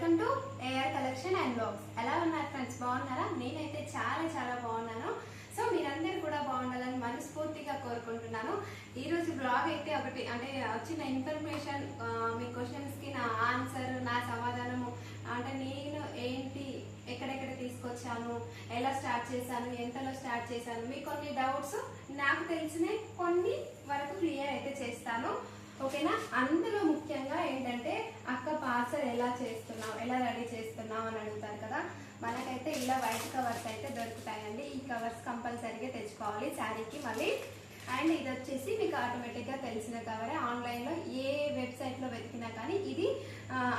Welcome to AR collection and blogs ఎలా ఉన్నారు friends బాగున్నారా? నేనైతే చాలా చాలా బాగున్నాను. సో మీరందరూ కూడా బాగుండాలని మనస్ఫూర్తిగా కోరుకుంటున్నాను. ఈరోజు బ్లాగ్ అయితే ఒకటి అంటే వచ్చిన ఇన్ఫర్మేషన్ మీ క్వశ్చన్స్కి నా ఆన్సర్ నా సమాధానము. అంటే నేను ఏంటి ఎక్కడెక్కడ తీసుకొచ్చాను ఎలా స్టార్ట్ చేశాను ఎంతలో స్టార్ట్ చేశాను మీ కొన్ని డౌట్స్ నాకు తెలిసిన కొన్ని వరకు క్లియర్ అయితే చేస్తాను. ఓకేనా? అందులో ముఖ్యంగా ఏంటంటే అక్క పార్సల్ ఎలా చేస్తున్నావు ఎలా రెడీ చేస్తున్నావు అని అడుగుతారు కదా. మనకైతే ఇలా వైట్ కవర్స్ అయితే దొరుకుతాయండి. ఈ కవర్స్ కంపల్సరీగా తెచ్చుకోవాలి శారీకి మళ్ళీ. అండ్ ఇది వచ్చేసి మీకు ఆటోమేటిక్గా తెలిసిన కవరే. ఆన్లైన్లో ఏ వెబ్సైట్లో వెతికినా కానీ ఇది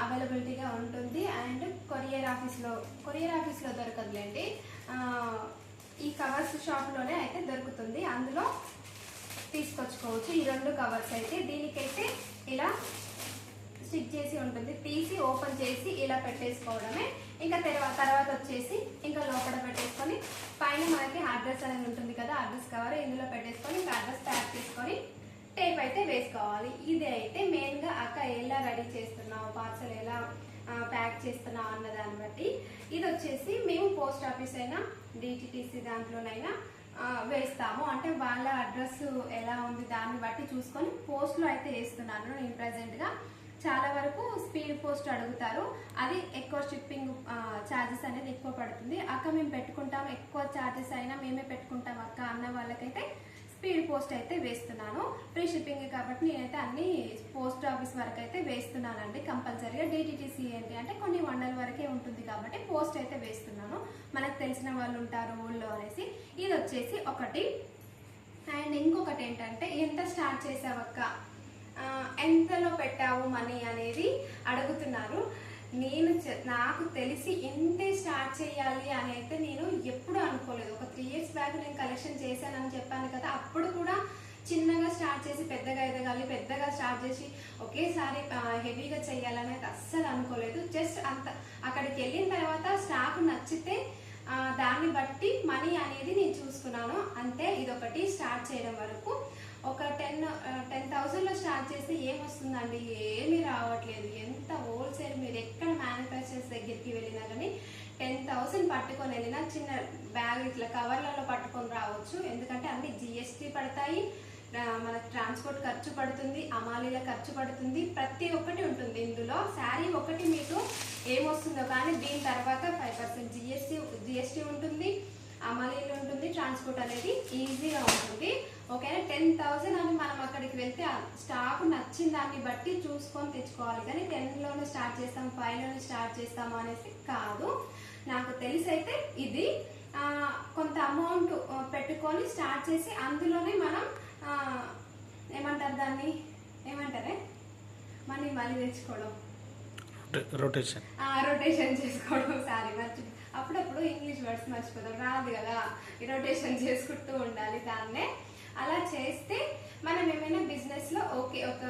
అవైలబిలిటీగా ఉంటుంది. అండ్ కొరియర్ ఆఫీస్లో కొరియర్ ఆఫీస్లో దొరకదులేండి. ఈ కవర్స్ షాప్లోనే అయితే దొరుకుతుంది. అందులో తీసుకొచ్చుకోవచ్చు. ఈ రెండు కవర్స్ అయితే దీనికైతే ఇలా స్టిక్ చేసి ఉంటుంది. తీసి ఓపెన్ చేసి ఇలా పెట్టేసుకోవడమే. ఇంకా తర్వాత తర్వాత వచ్చేసి ఇంకా లోపల పెట్టేసుకొని పైన మనకి అడ్రస్ అనేది ఉంటుంది కదా అడ్రస్ కవర్ ఇందులో పెట్టేసుకొని ఇంకా అడ్రస్ ప్యాక్ చేసుకొని టేప్ అయితే వేసుకోవాలి. ఇది అయితే మెయిన్గా అక్క ఎలా రెడీ చేస్తున్నావు పార్సల్ ఎలా ప్యాక్ చేస్తున్నావు అన్న దాన్ని బట్టి. ఇది వచ్చేసి మేము పోస్ట్ ఆఫీస్ అయినా డిటిటీసీ దాంట్లోనైనా వేస్తాము. అంటే వాళ్ళ అడ్రస్ ఎలా ఉంది దాన్ని బట్టి చూసుకొని పోస్ట్లో అయితే వేస్తున్నాను నేను ప్రజెంట్గా చాలా వరకు స్పీడ్ పోస్ట్ అడుగుతారు. అది ఎక్కువ షిప్పింగ్ ఛార్జెస్ అనేది ఎక్కువ పడుతుంది. అక్క మేము పెట్టుకుంటాం. ఎక్కువ ఛార్జెస్ అయినా మేమే పెట్టుకుంటాం అక్క అన్న వాళ్ళకైతే స్పీడ్ పోస్ట్ అయితే వేస్తున్నాను. ఫ్రీ షిప్పింగ్ కాబట్టి నేనైతే అన్ని పోస్ట్ ఆఫీస్ వరకు అయితే వేస్తున్నానండి కంపల్సరీగా డిటిటీసీ ఏంటి అంటే కొన్ని వందల వరకే ఉంటుంది కాబట్టి పోస్ట్ అయితే వేస్తున్నాను. మనకు తెలిసిన వాళ్ళు ఉంటారు ఊళ్ళో అనేసి. ఇది వచ్చేసి ఒకటి. అండ్ ఇంకొకటి ఏంటంటే ఎంత స్టార్ట్ చేసావక్క ఎంతలో పెట్టావు మనీ అనేది అడుగుతున్నారు. నేను నాకు తెలిసి ఎంతే స్టార్ట్ చేయాలి అని అయితే నేను ఎప్పుడు అనుకోలేదు. ఒక త్రీ ఇయర్స్ బ్యాక్ నేను కలెక్షన్ చేశానని చెప్పాను కదా అప్పుడు కూడా చిన్నగా స్టార్ట్ చేసి పెద్దగా ఎదగాలి పెద్దగా స్టార్ట్ చేసి ఒకేసారి హెవీగా చేయాలని అయితే అస్సలు అనుకోలేదు. జస్ట్ అంత అక్కడికి వెళ్ళిన తర్వాత స్టాక్ నచ్చితే దాన్ని బట్టి మనీ అనేది నేను చూసుకున్నాను. అంతే ఇదొకటి స్టార్ట్ చేయడం వరకు. ఒక టెన్ టెన్ థౌజండ్లో స్టార్ట్ చేస్తే ఏమొస్తుందండి? ఏమీ రావట్లేదు. ఎంత హోల్సేల్ మీరు ఎక్కడ మ్యానుఫ్యాక్చర్స్ దగ్గరికి వెళ్ళినా కానీ టెన్ థౌసండ్ పట్టుకొని వెళ్ళినా చిన్న బ్యాగ్ ఇట్లా కవర్లలో పట్టుకొని రావచ్చు. ఎందుకంటే అన్ని జిఎస్టీ పడతాయి. మనకు ట్రాన్స్పోర్ట్ ఖర్చు పడుతుంది అమాలీల ఖర్చు పడుతుంది. ప్రతి ఒక్కటి ఉంటుంది ఇందులో. శారీ ఒకటి మీకు ఏమొస్తుందో కానీ దీని తర్వాత ఫైవ్ పర్సెంట్ జిఎస్టీ జిఎస్టీ ఉంటుంది. అమాలీలు ఉంటుంది ట్రాన్స్పోర్ట్ అనేది ఈజీగా ఉంటుంది. ఓకేనా? టెన్ థౌసండ్ అని మనం అక్కడికి వెళ్తే స్టాక్ నచ్చిన దాన్ని బట్టి చూసుకొని తెచ్చుకోవాలి. కానీ టెన్లోనే స్టార్ట్ చేస్తాం ఫైవ్లోనే స్టార్ట్ చేస్తాము అనేసి కాదు. నాకు తెలిసి అయితే ఇది కొంత అమౌంట్ పెట్టుకొని స్టార్ట్ చేసి అందులోనే మనం ఏమంటారు దాన్ని? ఏమంటారే? మనీ మళ్ళీ తెచ్చుకోవడం. రొటేషన్ రొటేషన్ చేసుకోవడం. సారీ మర్చి అప్పుడప్పుడు ఇంగ్లీష్ వర్డ్స్ మర్చిపోతాం. రాదు కదా. ఈ రొటేషన్ చేసుకుంటూ ఉండాలి దాన్నే. అలా చేస్తే మనం ఏమైనా బిజినెస్లో ఓకే ఒక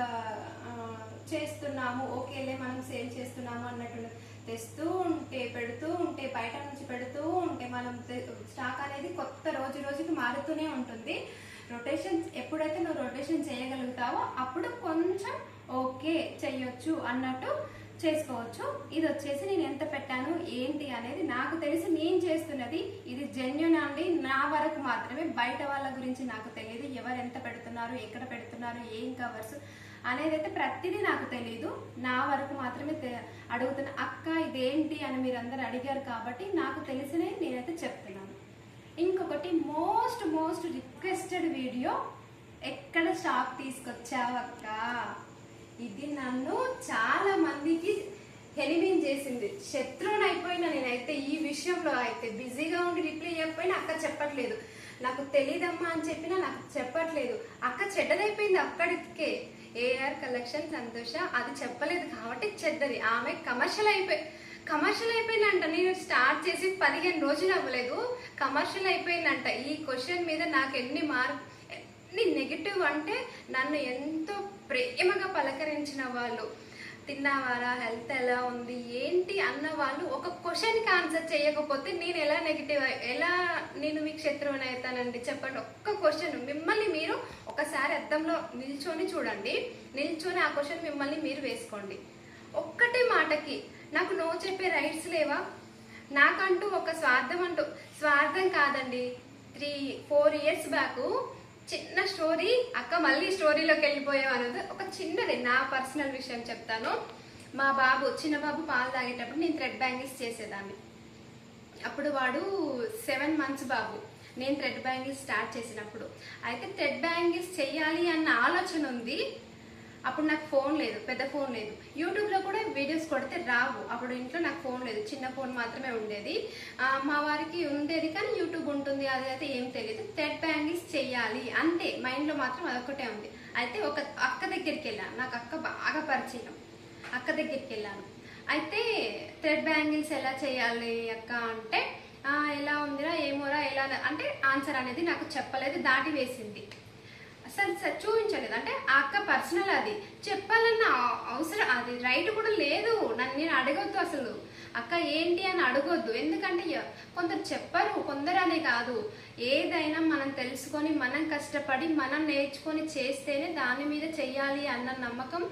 చేస్తున్నాము ఓకేలే మనం సేల్ చేస్తున్నాము అన్నట్టు తెస్తూ ఉంటే పెడుతూ ఉంటే బయట నుంచి పెడుతూ ఉంటే మనం స్టాక్ అనేది కొత్త రోజు రోజుకి మారుతూనే ఉంటుంది. రొటేషన్ ఎప్పుడైతే నువ్వు రొటేషన్ చేయగలుగుతావో అప్పుడు కొంచెం ఓకే చెయ్యొచ్చు అన్నట్టు చేసుకోవచ్చు. ఇది వచ్చేసి నేను ఎంత పెట్టాను ఏంటి అనేది నాకు తెలిసి నేను చేస్తున్నది ఇది జెన్యున్ అండి. నా వరకు మాత్రమే బయట వాళ్ళ గురించి నాకు తెలియదు. ఎవరు ఎంత పెడుతున్నారు ఎక్కడ పెడుతున్నారు ఏం కవర్స్ అనేది అయితే ప్రతిదీ నాకు తెలియదు నా వరకు మాత్రమే అడుగుతున్న అక్క ఇదేంటి? అని మీరు అందరు అడిగారు కాబట్టి నాకు తెలిసినవి నేనైతే చెప్తున్నాను. ఇంకొకటి మోస్ట్ మోస్ట్ రిక్వెస్టెడ్ వీడియో ఎక్కడ స్టాక్ తీసుకొచ్చావక్క ఇది నన్ను చాలా మందికి హెలిమిన్ చేసింది శత్రువుని అయిపోయినా నేనైతే ఈ విషయంలో అయితే బిజీగా ఉండి రిప్లై చేయకపోయినా అక్క చెప్పట్లేదు. నాకు తెలియదమ్మా అని చెప్పినా నాకు చెప్పట్లేదు. అక్క చెడ్డదైపోయింది అక్కడికే. ఏఆర్ కలెక్షన్ సంతోష అది చెప్పలేదు కాబట్టి చెడ్డది. ఆమె కమర్షియల్ అయిపోయి కమర్షియల్ అయిపోయిందంట. నేను స్టార్ట్ చేసి పదిహేను రోజులు అవ్వలేదు. కమర్షియల్ అయిపోయిందంట. ఈ క్వశ్చన్ మీద నాకు ఎన్ని మార్క్ ఎన్ని నెగిటివ్ అంటే నన్ను ఎంతో ప్రేమగా పలకరించిన వాళ్ళు. తిన్నావారా? హెల్త్ ఎలా ఉంది? ఏంటి? అన్న వాళ్ళు ఒక క్వశ్చన్కి ఆన్సర్ చేయకపోతే నేను ఎలా నెగిటివ్ ఎలా నేను మీకు శత్రువుని అవుతానండి? చెప్పండి. ఒక్క క్వశ్చన్ మిమ్మల్ని మీరు ఒకసారి అద్దంలో నిల్చొని చూడండి. నిల్చొని ఆ క్వశ్చన్ మిమ్మల్ని మీరు వేసుకోండి. ఒక్కటే మాటకి నాకు నో చెప్పే రైట్స్ లేవా? నాకంటూ ఒక స్వార్థం అంటూ స్వార్థం కాదండి. త్రీ ఫోర్ ఇయర్స్ బ్యాక్ చిన్న స్టోరీ అక్క మళ్ళీ స్టోరీలోకి వెళ్ళిపోయాం అన్నది ఒక చిన్నది నా పర్సనల్ విషయం చెప్తాను. మా బాబు చిన్న బాబు పాలు తాగేటప్పుడు నేను థ్రెడ్ బ్యాంగిల్స్ చేసేదాన్ని. అప్పుడు వాడు సెవెన్ మంత్స్ బాబు. నేను థ్రెడ్ బ్యాంగిల్స్ స్టార్ట్ చేసినప్పుడు. అయితే థ్రెడ్ బ్యాంగిల్స్ చెయ్యాలి అన్న ఆలోచన ఉంది. అప్పుడు నాకు ఫోన్ లేదు పెద్ద ఫోన్ లేదు. యూట్యూబ్లో కూడా వీడియోస్ కొడితే రావు. అప్పుడు ఇంట్లో నాకు ఫోన్ లేదు చిన్న ఫోన్ మాత్రమే ఉండేది. మా వారికి ఉండేది కానీ యూట్యూబ్ ఉంటుంది అది అయితే ఏం తెలియదు. థ్రెడ్ బ్యాంగిల్స్ చెయ్యాలి అంతే మైండ్లో మాత్రం అదొక్కటే ఉంది. అయితే ఒక అక్క దగ్గరికి వెళ్ళాను నాకు అక్క బాగా పరిచయం. అక్క దగ్గరికి వెళ్ళాను. అయితే థ్రెడ్ బ్యాంగిల్స్ ఎలా చేయాలి అక్క అంటే ఎలా ఉందిరా ఏమోరా ఎలా అంటే ఆన్సర్ అనేది నాకు చెప్పలేదు దాటి వేసింది. అసలు చూపించలేదు. అంటే ఆ అక్క పర్సనల్ అది. చెప్పాలన్న అవసరం అది. రైట్ కూడా లేదు. నన్ను నేను అడగొద్దు అసలు. అక్క ఏంటి అని అడగొద్దు. ఎందుకంటే కొందరు చెప్పరు కొందరు అనే కాదు. ఏదైనా మనం తెలుసుకొని మనం కష్టపడి మనం నేర్చుకొని చేస్తేనే దాని మీద చెయ్యాలి అన్న నమ్మకం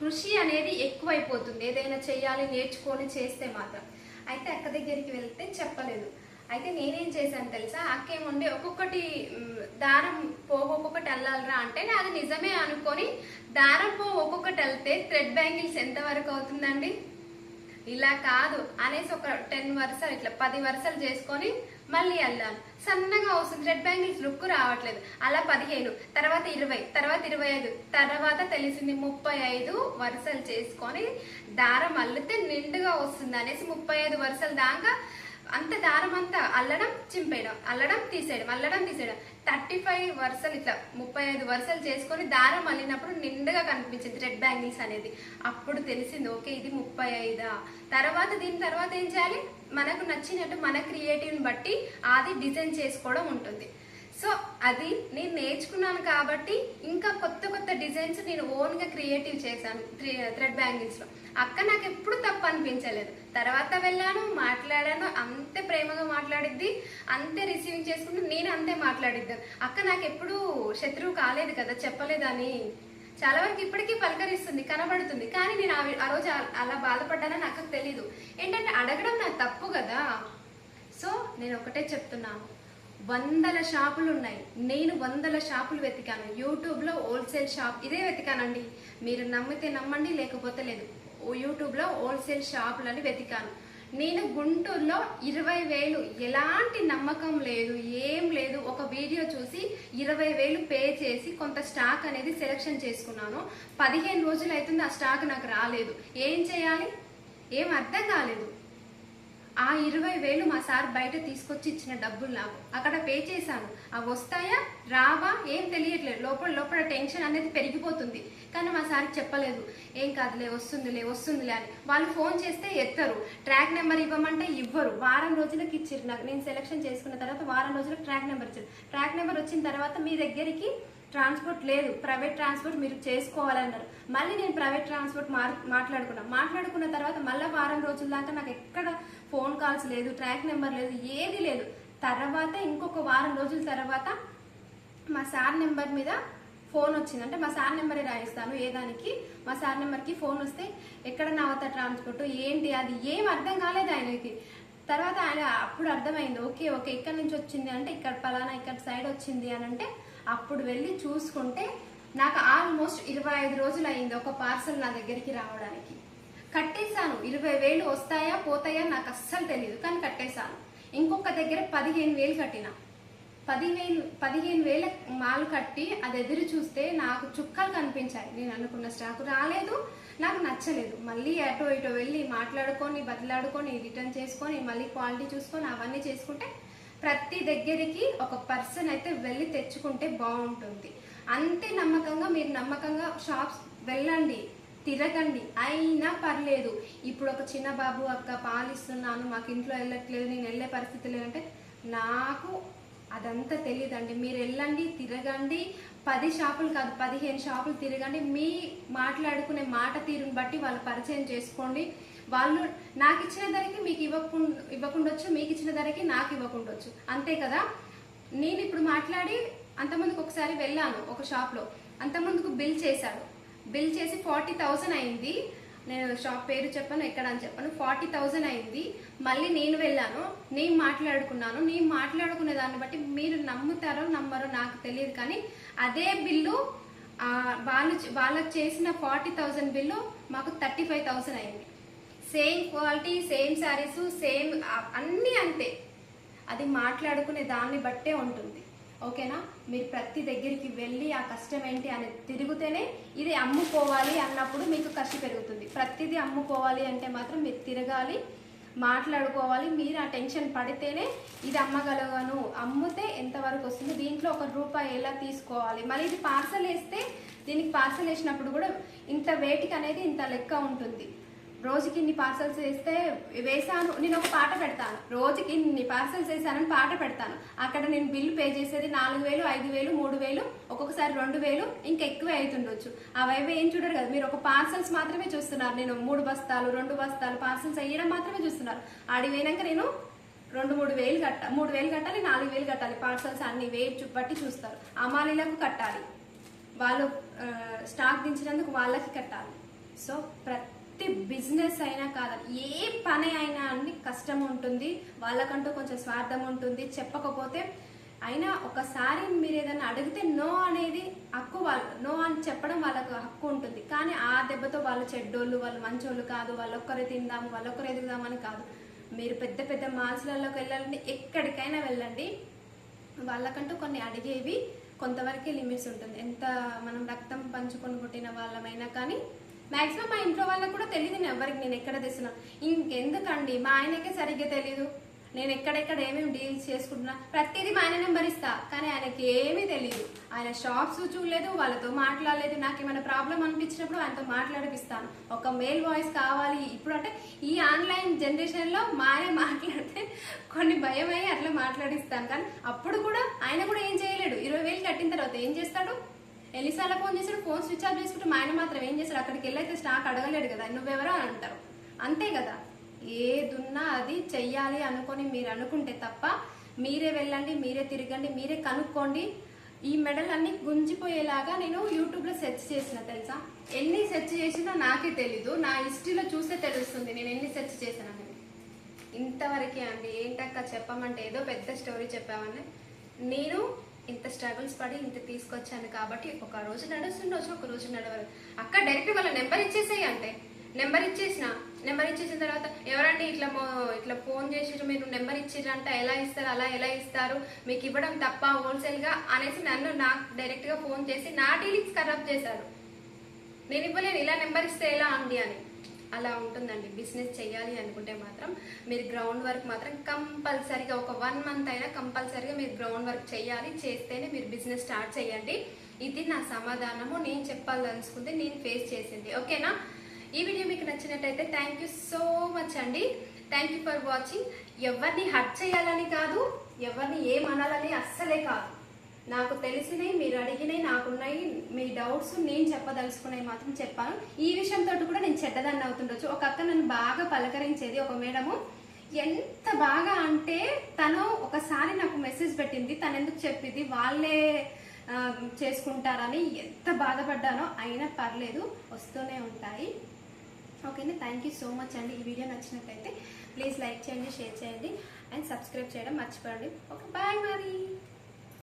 కృషి అనేది ఎక్కువైపోతుంది. ఏదైనా చెయ్యాలి నేర్చుకొని చేస్తే మాత్రం. అయితే అక్క దగ్గరికి వెళ్తే చెప్పలేదు. అయితే నేనేం చేశాను తెలుసా? అక్కేముండి ఒక్కొక్కటి దారం పోగు ఒక్కొక్కటి వెళ్ళాలరా అంటే నేను అది నిజమే అనుకొని దారం పోగు ఒక్కొక్కటి వెళ్తే థ్రెడ్ బ్యాంగిల్స్ ఎంతవరకు అవుతుందండి? ఇలా కాదు. అనేసి ఒక టెన్ వరుసలు ఇట్లా పది వరుసలు చేసుకొని మళ్ళీ వెళ్ళాను సన్నగా వస్తుంది థ్రెడ్ బ్యాంగిల్స్ లుక్ రావట్లేదు. అలా పదిహేను తర్వాత ఇరవై తర్వాత ఇరవై ఐదు తర్వాత తెలిసింది ముప్పై ఐదు వరుసలు చేసుకొని దారం అల్లితే నిండుగా వస్తుంది. అనేసి ముప్పై ఐదు వరుసలు దాకా అంత దారం అంతా అల్లడం చింపేయడం అల్లడం తీసేయడం అల్లడం తీసేయడం. థర్టీ ఫైవ్ వరుసలు ఇట్లా ముప్పై ఐదు వరుసలు చేసుకొని దారం అల్లినప్పుడు నిండుగా కనిపించింది రెడ్ బ్యాంగిల్స్ అనేది. అప్పుడు తెలిసింది ఓకే ఇది ముప్పై ఐదా? తర్వాత దీని తర్వాత ఏం చేయాలి? మనకు నచ్చినట్టు మన క్రియేటివ్ని బట్టి అది డిజైన్ చేసుకోవడం ఉంటుంది. సో అది నేను నేర్చుకున్నాను కాబట్టి ఇంకా కొత్త కొత్త డిజైన్స్ నేను ఓన్గా క్రియేటివ్ చేశాను థ్రెడ్ బ్యాంగిల్స్లో. అక్క నాకు ఎప్పుడు తప్పు అనిపించలేదు. తర్వాత వెళ్ళాను మాట్లాడాను అంతే ప్రేమగా మాట్లాడిద్ది అంతే రిసీవింగ్ చేసుకుంటూ నేను అంతే మాట్లాడిద్దాను అక్క నాకు ఎప్పుడు శత్రువు కాలేదు కదా చెప్పలేదని. చాలా వరకు ఇప్పటికీ పలకరిస్తుంది కనబడుతుంది. కానీ నేను ఆ ఆ రోజు అలా బాధపడ్డానని నాకు తెలీదు. ఏంటంటే అడగడం నా తప్పు కదా. సో నేను ఒకటే చెప్తున్నాను. వందల షాపులు ఉన్నాయి. నేను వందల షాపులు వెతికాను. యూట్యూబ్లో హోల్సేల్ షాప్ ఇదే వెతికానండి. మీరు నమ్మితే నమ్మండి లేకపోతే లేదు. యూట్యూబ్లో హోల్సేల్ షాపులని వెతికాను. నేను గుంటూరులో ఇరవై వేలు ఎలాంటి నమ్మకం లేదు ఏం లేదు. ఒక వీడియో చూసి ఇరవై వేలు పే చేసి కొంత స్టాక్ అనేది సెలెక్షన్ చేసుకున్నాను. పదిహేను రోజులు అవుతుంది ఆ స్టాక్ నాకు రాలేదు. ఏం చేయాలి? ఏం అర్థం కాలేదు. ఆ ఇరవై వేలు మా సార్ బయట తీసుకొచ్చి ఇచ్చిన డబ్బులు నాకు. అక్కడ పే చేశాను. అవి వస్తాయా? రావా? ఏం తెలియట్లేదు. లోపల లోపల టెన్షన్ అనేది పెరిగిపోతుంది. కానీ మా సార్కి చెప్పలేదు. ఏం కాదులే వస్తుందిలే వస్తుందిలే అని. వాళ్ళు ఫోన్ చేస్తే ఎత్తరు. ట్రాక్ నెంబర్ ఇవ్వమంటే ఇవ్వరు. వారం రోజులకి ఇచ్చిర్రు నాకు. నేను సెలెక్షన్ చేసుకున్న తర్వాత వారం రోజులకు ట్రాక్ నెంబర్ ఇచ్చారు. ట్రాక్ నెంబర్ వచ్చిన తర్వాత మీ దగ్గరికి ట్రాన్స్పోర్ట్ లేదు. ప్రైవేట్ ట్రాన్స్పోర్ట్ మీరు చేసుకోవాలన్నారు. మళ్ళీ నేను ప్రైవేట్ ట్రాన్స్పోర్ట్ మార్ మాట్లాడుకున్నా. మాట్లాడుకున్న తర్వాత మళ్ళీ వారం రోజుల దాకా నాకు ఎక్కడ ఫోన్ కాల్స్ లేదు ట్రాక్ నెంబర్ లేదు ఏది లేదు. తర్వాత ఇంకొక వారం రోజుల తర్వాత మా సార్ నెంబర్ మీద ఫోన్ వచ్చింది. అంటే మా సార్ నెంబరే రాయిస్తాను ఏ దానికి. మా సార్ నెంబర్కి ఫోన్ వస్తే ఎక్కడ నవత ట్రాన్స్పోర్ట్ ఏంటి అది ఏం అర్థం కాలేదు ఆయనకి. తర్వాత ఆయన అప్పుడు అర్థమైంది ఓకే ఓకే ఇక్కడ నుంచి వచ్చింది అంటే ఇక్కడ పలానా ఇక్కడ సైడ్ వచ్చింది అని అంటే అప్పుడు వెళ్ళి చూసుకుంటే నాకు ఆల్మోస్ట్ ఇరవై ఐదు రోజులు అయింది ఒక పార్సల్ నా దగ్గరికి రావడానికి. కట్టేశాను. ఇరవై వేలు వస్తాయా పోతాయా నాకు అస్సలు తెలియదు కానీ కట్టేశాను. ఇంకొక దగ్గర పదిహేను వేలు కట్టిన. పదివేలు పదిహేను వేల మాలు కట్టి అది ఎదురు చూస్తే నాకు చుక్కలు కనిపించాయి. నేను అనుకున్న స్టాక్ రాలేదు నాకు నచ్చలేదు. మళ్ళీ అటో ఇటో వెళ్ళి మాట్లాడుకొని బదిలాడుకొని రిటర్న్ చేసుకొని మళ్ళీ క్వాలిటీ చూసుకొని అవన్నీ చేసుకుంటే ప్రతి దగ్గరికి ఒక పర్సన్ అయితే వెళ్ళి తెచ్చుకుంటే బాగుంటుంది. అంతే నమ్మకంగా మీరు నమ్మకంగా షాప్స్ వెళ్ళండి తిరగండి. అయినా పర్లేదు. ఇప్పుడు ఒక చిన్న బాబు అక్క పాలిస్తున్నాను మాకు ఇంట్లో వెళ్ళట్లేదు నేను వెళ్ళే పరిస్థితి లేదంటే నాకు అదంతా తెలియదండి మీరు వెళ్ళండి తిరగండి. పది షాపులు కాదు పదిహేను షాపులు తిరగండి. మీ మాట్లాడుకునే మాట తీరుని బట్టి వాళ్ళు పరిచయం చేసుకోండి. వాళ్ళు నాకు ఇచ్చిన ధరకి మీకు ఇవ్వకుండా ఇవ్వకుండొచ్చు మీకు ఇచ్చిన ధరకి నాకు ఇవ్వకుండొచ్చు అంతే కదా? నేను ఇప్పుడు మాట్లాడి అంతమందికి ఒకసారి వెళ్ళాను ఒక షాప్లో. అంతమందుకు బిల్ చేశాడు బిల్ చేసి ఫార్టీ థౌసండ్ అయింది. నేను షాప్ పేరు చెప్పాను ఎక్కడ అని చెప్పాను. ఫార్టీ థౌజండ్ అయింది. మళ్ళీ నేను వెళ్ళాను. నేను మాట్లాడుకున్నాను. నేను మాట్లాడుకునే దాన్ని బట్టి మీరు నమ్ముతారో నమ్మరో నాకు తెలియదు కానీ అదే బిల్లు వాళ్ళు వాళ్ళకి చేసిన ఫార్టీ థౌజండ్ బిల్లు మాకు థర్టీ ఫైవ్ థౌజండ్ అయింది. Same quality same saris same అన్నీ అంతే. అది మాట్లాడుకునే దాన్ని బట్టే ఉంటుంది. ఓకేనా? మీరు ప్రతి దగ్గరికి వెళ్ళి ఆ కష్టం ఏంటి అని తిరిగితేనే ఇది అమ్ముకోవాలి అన్నప్పుడు మీకు ఖర్చు పెరుగుతుంది. ప్రతిదీ అమ్ముకోవాలి అంటే మాత్రం మీరు తిరగాలి మాట్లాడుకోవాలి. మీరు ఆ టెన్షన్ పడితేనే ఇది అమ్మగలగను అమ్మితే ఎంతవరకు వస్తుంది? దీంట్లో ఒక రూపాయి ఎలా తీసుకోవాలి? మళ్ళీ ఇది పార్సల్ వేస్తే దీనికి పార్సల్ వేసినప్పుడు కూడా ఇంత వేటికి అనేది ఇంత లెక్క ఉంటుంది. రోజుకి ఇన్ని పార్సల్స్ వేస్తే వేసాను నేను ఒక పాట పెడతాను. రోజుకి ఇన్ని పార్సల్స్ వేసానని పాట పెడతాను. అక్కడ నేను బిల్లు పే చేసేది నాలుగు వేలు ఐదు వేలు మూడు వేలు ఒక్కొక్కసారి రెండు వేలు ఇంకా ఎక్కువ అవుతుండొచ్చు అవైతే ఏం చూడరు కదా మీరు ఒక పార్సల్స్ మాత్రమే చూస్తున్నారు. నేను మూడు బస్తాలు రెండు బస్తాలు పార్సల్స్ వేయడం మాత్రమే చూస్తున్నారు. ఆడి నేను రెండు మూడు వేలు కట్ట మూడు వేలు కట్టాలి నాలుగు వేలు కట్టాలి. పార్సల్స్ అన్ని వేచి బట్టి చూస్తారు. అమాలీలకు కట్టాలి. వాళ్ళు స్టాక్ దించినందుకు వాళ్ళకి కట్టాలి. సో ప్రతి బిజినెస్ అయినా కాదు ఏ పని అయినా అన్ని కష్టం ఉంటుంది. వాళ్ళకంటూ కొంచెం స్వార్థం ఉంటుంది. చెప్పకపోతే అయినా ఒకసారి మీరు ఏదైనా అడిగితే నో అనేది హక్కు వాళ్ళు నో అని చెప్పడం వాళ్ళకు హక్కు ఉంటుంది. కానీ ఆ దెబ్బతో వాళ్ళు చెడ్డోళ్ళు వాళ్ళు మంచోళ్ళు కాదు. వాళ్ళొక్కరే తిందాము వాళ్ళొక్కరు ఎదుగుదామని కాదు. మీరు పెద్ద పెద్ద మాల్స్లలోకి వెళ్ళాలంటే ఎక్కడికైనా వెళ్ళండి. వాళ్ళకంటూ కొన్ని అడిగేవి కొంతవరకే లిమిట్స్ ఉంటుంది. ఎంత మనం రక్తం పంచుకొని పుట్టిన వాళ్ళమైనా కానీ మాక్సిమం మా ఇంట్లో వాళ్ళకి కూడా తెలియదు నేను ఎవరికి నేను ఎక్కడ తెస్తున్నా. ఇంకెందుకండి మా ఆయనకే సరిగ్గా తెలియదు నేను ఎక్కడెక్కడ ఏమేమి డీల్స్ చేసుకుంటున్నా ప్రతిదీ మా ఆయన నెంబర్ ఇస్తా. కానీ ఆయనకి ఏమీ తెలియదు ఆయన షాప్స్ చూడలేదు వాళ్ళతో మాట్లాడలేదు. నాకు ఏమైనా ప్రాబ్లం అనిపించినప్పుడు ఆయనతో మాట్లాడిపిస్తాను. ఒక మేల్ వాయిస్ కావాలి. ఇప్పుడు అంటే ఈ ఆన్లైన్ జనరేషన్లో మా ఆయన మాట్లాడితే కొన్ని భయం అయ్యి అట్లా మాట్లాడిస్తాను. కానీ అప్పుడు కూడా ఆయన కూడా ఏం చేయలేడు. ఇరవై వేలు కట్టిన తర్వాత ఏం చేస్తాడు? ఎన్నిసార్లు ఫోన్ చేశాడు ఫోన్ స్విచ్ ఆఫ్ చేసుకుంటే మా ఆయన మాత్రం ఏం చేశాడు అక్కడికి వెళ్ళైతే స్టాక్ అడగలేడు కదా నువ్వెవరో అని అంటారు. అంతే కదా? ఏదున్నా అది చెయ్యాలి అనుకొని మీరు అనుకుంటే తప్ప మీరే వెళ్ళండి మీరే తిరగండి మీరే కనుక్కోండి. ఈ మెడల్ అన్ని గుంజిపోయేలాగా నేను యూట్యూబ్లో సెర్చ్ చేసిన తెలుసా? ఎన్ని సెర్చ్ చేసినా నాకే తెలీదు నా హిస్టరీలో చూస్తే తెలుస్తుంది నేను ఎన్ని సెర్చ్ చేశానని. ఇంతవరకే అండి ఏంటక్క చెప్పమంటే ఏదో పెద్ద స్టోరీ చెప్పామని. నేను ఇంత స్ట్రగుల్స్ పడి ఇంత తీసుకొచ్చాను కాబట్టి ఒక రోజు నడుస్తుండొచ్చు ఒక రోజు నడవరు అక్క డైరెక్ట్ వాళ్ళ నెంబర్ ఇచ్చేసేయి అంటే. నెంబర్ ఇచ్చేసిన నెంబర్ ఇచ్చేసిన తర్వాత ఎవరండి ఇట్లా ఇట్లా ఫోన్ చేసి మీరు నెంబర్ ఇచ్చిరంట ఎలా ఇస్తారు అలా ఎలా ఇస్తారు మీకు ఇవ్వడం తప్ప హోల్సేల్గా అనేసి నన్ను నాకు డైరెక్ట్గా ఫోన్ చేసి నా డీలింగ్స్ ఖరాబ్ చేశారు. నేను ఇవ్వలేను ఇలా నెంబర్ ఇస్తే ఎలా అండి అని. అలా ఉంటుందండి. బిజినెస్ చేయాలి అనుకుంటే మాత్రం మీరు గ్రౌండ్ వర్క్ మాత్రం కంపల్సరీగా ఒక వన్ మంత్ అయినా కంపల్సరీగా మీరు గ్రౌండ్ వర్క్ చేయాలి చేస్తేనే మీరు బిజినెస్ స్టార్ట్ చేయండి ఇది నా సమాధానము. నేను చెప్పాలనుకుంది నేను ఫేస్ చేసింది. ఓకేనా? ఈ వీడియో మీకు నచ్చినట్టయితే థ్యాంక్ యూ సో మచ్ అండి. Thank you for watching. ఎవరిని హర్ట్ చేయాలని కాదు ఎవరిని ఏమనాలని అస్సలే కాదు. నాకు తెలిసినవి మీరు అడిగినవి నాకున్నాయి మీ డౌట్స్ నేను చెప్పదలుచుకున్నవి మాత్రం చెప్పాను. ఈ విషయంతో కూడా నేను చెడ్డదాన్ని అవుతుండొచ్చు. ఒక అక్క నన్ను బాగా పలకరించేది ఒక మేడము. ఎంత బాగా అంటే తను ఒకసారి నాకు మెసేజ్ పెట్టింది తను ఎందుకు చెప్పింది వాళ్ళే చేసుకుంటారని ఎంత బాధపడ్డానో అయినా పర్లేదు వస్తూనే ఉంటాయి. ఓకేనా థ్యాంక్ యూ సో మచ్ అండి. ఈ వీడియో నచ్చినట్టయితే ప్లీజ్ లైక్ చేయండి షేర్ చేయండి అండ్ సబ్స్క్రైబ్ చేయడం మర్చిపోండి ఓకే బాయ్ మరి.